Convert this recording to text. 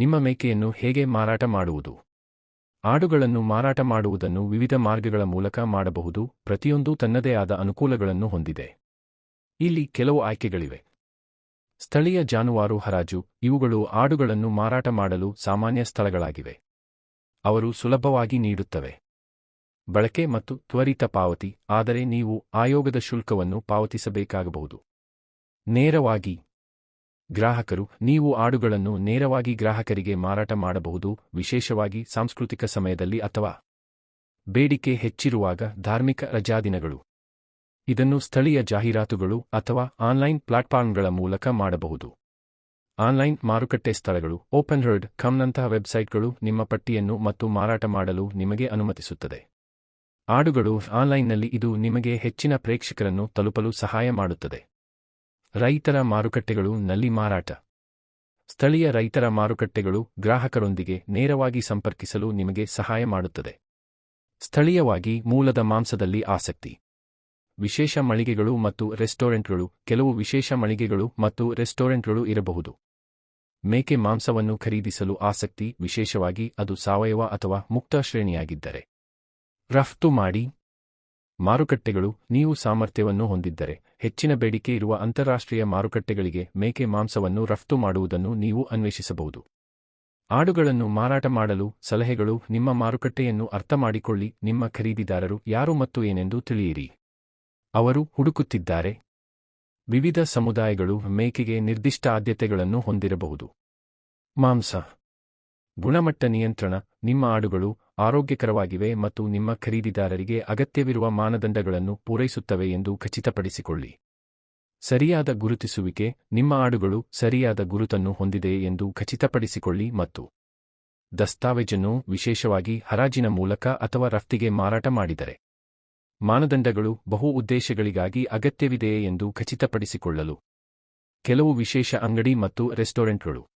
ನಿಮ್ಮ ಮೇಕೆಯನ್ನು ಹೇಗೆ ಮಾರಾಟ ಮಾಡುವುದು? ಆಡುಗಳನ್ನು ಮಾರಾಟ ಮಾಡುವುದನ್ನು ವಿವಿಧ ಮಾರ್ಗಗಳ ಮೂಲಕ ಮಾಡಬಹುದು, ಪ್ರತಿಯೊಂದೂ ತನ್ನದೇ ಆದ ಅನುಕೂಲಗಳನ್ನು ಹೊಂದಿದೆ. ಇಲ್ಲಿ ಕೆಲವು ಆಯ್ಕೆಗಳಿವೆ. ಸ್ಥಳೀಯ ಜಾನುವಾರು ಹರಾಜು, ಇವುಗಳು ಆಡುಗಳನ್ನು ಮಾರಾಟ ಮಾಡಲು ಸಾಮಾನ್ಯ ಸ್ಥಳಗಳಾಗಿವೆ. ಅವರು ಸುಲಭವಾಗಿ ನೀಡುತ್ತವೆ. ಬಳಕೆ ಮತ್ತು ತ್ವರಿತ ಪಾವತಿ, ಆದರೆ ನೀವು ಆಯೋಗದ ಶುಲ್ಕವನ್ನು ಪಾವತಿಸಬೇಕಾಗಬಹುದು. ನೇರವಾಗಿ ಗ್ರಾಹಕರು, ನೀವು ಆಡುಗಳನ್ನು ನೇರವಾಗಿ ಗ್ರಾಹಕರಿಗೆ ಮಾರಾಟ ಮಾಡಬಹುದು, ವಿಶೇಷವಾಗಿ ಸಾಂಸ್ಕೃತಿಕ ಸಮಯದಲ್ಲಿ ಅಥವಾ ಬೇಡಿಕೆ ಹೆಚ್ಚಿರುವಾಗ ಧಾರ್ಮಿಕ ರಜಾದಿನಗಳು. ಇದನ್ನು ಸ್ಥಳೀಯ ಜಾಹೀರಾತುಗಳು ಅಥವಾ ಆನ್ಲೈನ್ ಪ್ಲಾಟ್ಫಾರ್ಮ್ಗಳ ಮೂಲಕ ಮಾಡಬಹುದು. ಆನ್ಲೈನ್ ಮಾರುಕಟ್ಟೆ ಸ್ಥಳಗಳು, ಓಪನ್ ಹರ್ಡ್, ಕಮ್ನಂತಹ ವೆಬ್ಸೈಟ್ಗಳು ನಿಮ್ಮ ಪಟ್ಟಿಯನ್ನು ಮತ್ತು ಮಾರಾಟ ಮಾಡಲು ನಿಮಗೆ ಅನುಮತಿಸುತ್ತದೆ. ಆಡುಗಳು ಆನ್ಲೈನ್ನಲ್ಲಿ ಇದು ನಿಮಗೆ ಹೆಚ್ಚಿನ ಪ್ರೇಕ್ಷಕರನ್ನು ತಲುಪಲು ಸಹಾಯ ಮಾಡುತ್ತದೆ. ರೈತರ ಮಾರುಕಟ್ಟೆಗಳು ನಲ್ಲಿ ಮಾರಾಟ. ಸ್ಥಳೀಯ ರೈತರ ಮಾರುಕಟ್ಟೆಗಳು ಗ್ರಾಹಕರೊಂದಿಗೆ ನೇರವಾಗಿ ಸಂಪರ್ಕಿಸಲು ನಿಮಗೆ ಸಹಾಯ ಮಾಡುತ್ತದೆ. ಸ್ಥಳೀಯವಾಗಿ ಮೂಲದ ಮಾಂಸದಲ್ಲಿ ಆಸಕ್ತಿ. ವಿಶೇಷ ಮಳಿಗೆಗಳು ಮತ್ತು ರೆಸ್ಟೋರೆಂಟ್ಗಳು, ಕೆಲವು ವಿಶೇಷ ಮಳಿಗೆಗಳು ಮತ್ತು ರೆಸ್ಟೋರೆಂಟ್ಗಳು ಇರಬಹುದು. ಮೇಕೆ ಮಾಂಸವನ್ನು ಖರೀದಿಸಲು ಆಸಕ್ತಿ, ವಿಶೇಷವಾಗಿ ಅದು ಸಾವಯವ ಅಥವಾ ಮುಕ್ತ ಶ್ರೇಣಿಯಾಗಿದ್ದರೆ. ರಫ್ತು ಮಾಡಿ ಮಾರುಕಟ್ಟೆಗಳು ನೀವು ಸಾಮರ್ಥ್ಯವನ್ನು ಹೊಂದಿದ್ದರೆ ಹೆಚ್ಚಿನ ಬೇಡಿಕೆ ಇರುವ ಅಂತಾರಾಷ್ಟ್ರೀಯ ಮಾರುಕಟ್ಟೆಗಳಿಗೆ ಮೇಕೆ ಮಾಂಸವನ್ನು ರಫ್ತು ಮಾಡುವುದನ್ನು ನೀವು ಅನ್ವೇಷಿಸಬಹುದು. ಆಡುಗಳನ್ನು ಮಾರಾಟ ಮಾಡಲು ಸಲಹೆಗಳು ನಿಮ್ಮ ಮಾರುಕಟ್ಟೆಯನ್ನು ಅರ್ಥಮಾಡಿಕೊಳ್ಳಿ, ನಿಮ್ಮ ಖರೀದಿದಾರರು ಯಾರು ಮತ್ತು ಏನೆಂದು ತಿಳಿಯಿರಿ. ಅವರು ಹುಡುಕುತ್ತಿದ್ದಾರೆ. ವಿವಿಧ ಸಮುದಾಯಗಳು ಮೇಕೆಗೆ ನಿರ್ದಿಷ್ಟ ಆದ್ಯತೆಗಳನ್ನು ಹೊಂದಿರಬಹುದು. ಮಾಂಸ. ಗುಣಮಟ್ಟ ನಿಯಂತ್ರಣ, ನಿಮ್ಮ ಆಡುಗಳು ಆರೋಗ್ಯಕರವಾಗಿವೆ ಮತ್ತು ನಿಮ್ಮ ಖರೀದಿದಾರರಿಗೆ ಅಗತ್ಯವಿರುವ ಮಾನದಂಡಗಳನ್ನು ಪೂರೈಸುತ್ತವೆ ಎಂದು ಖಚಿತಪಡಿಸಿಕೊಳ್ಳಿ. ಸರಿಯಾದ ಗುರುತಿಸುವಿಕೆ, ನಿಮ್ಮ ಆಡುಗಳು ಸರಿಯಾದ ಗುರುತನ್ನು ಹೊಂದಿದೆ ಎಂದು ಖಚಿತಪಡಿಸಿಕೊಳ್ಳಿ ಮತ್ತು ದಸ್ತಾವೇಜನ್ನು ವಿಶೇಷವಾಗಿ ಹರಾಜಿನ ಮೂಲಕ ಅಥವಾ ರಫ್ತಿಗೆ ಮಾರಾಟ ಮಾಡಿದರೆ. ಮಾನದಂಡಗಳು ಬಹು ಉದ್ದೇಶಗಳಿಗಾಗಿ ಅಗತ್ಯವಿದೆಯೇ ಎಂದು ಖಚಿತಪಡಿಸಿಕೊಳ್ಳಲು. ಕೆಲವು ವಿಶೇಷ ಅಂಗಡಿ ಮತ್ತು ರೆಸ್ಟೋರೆಂಟ್ಗಳು.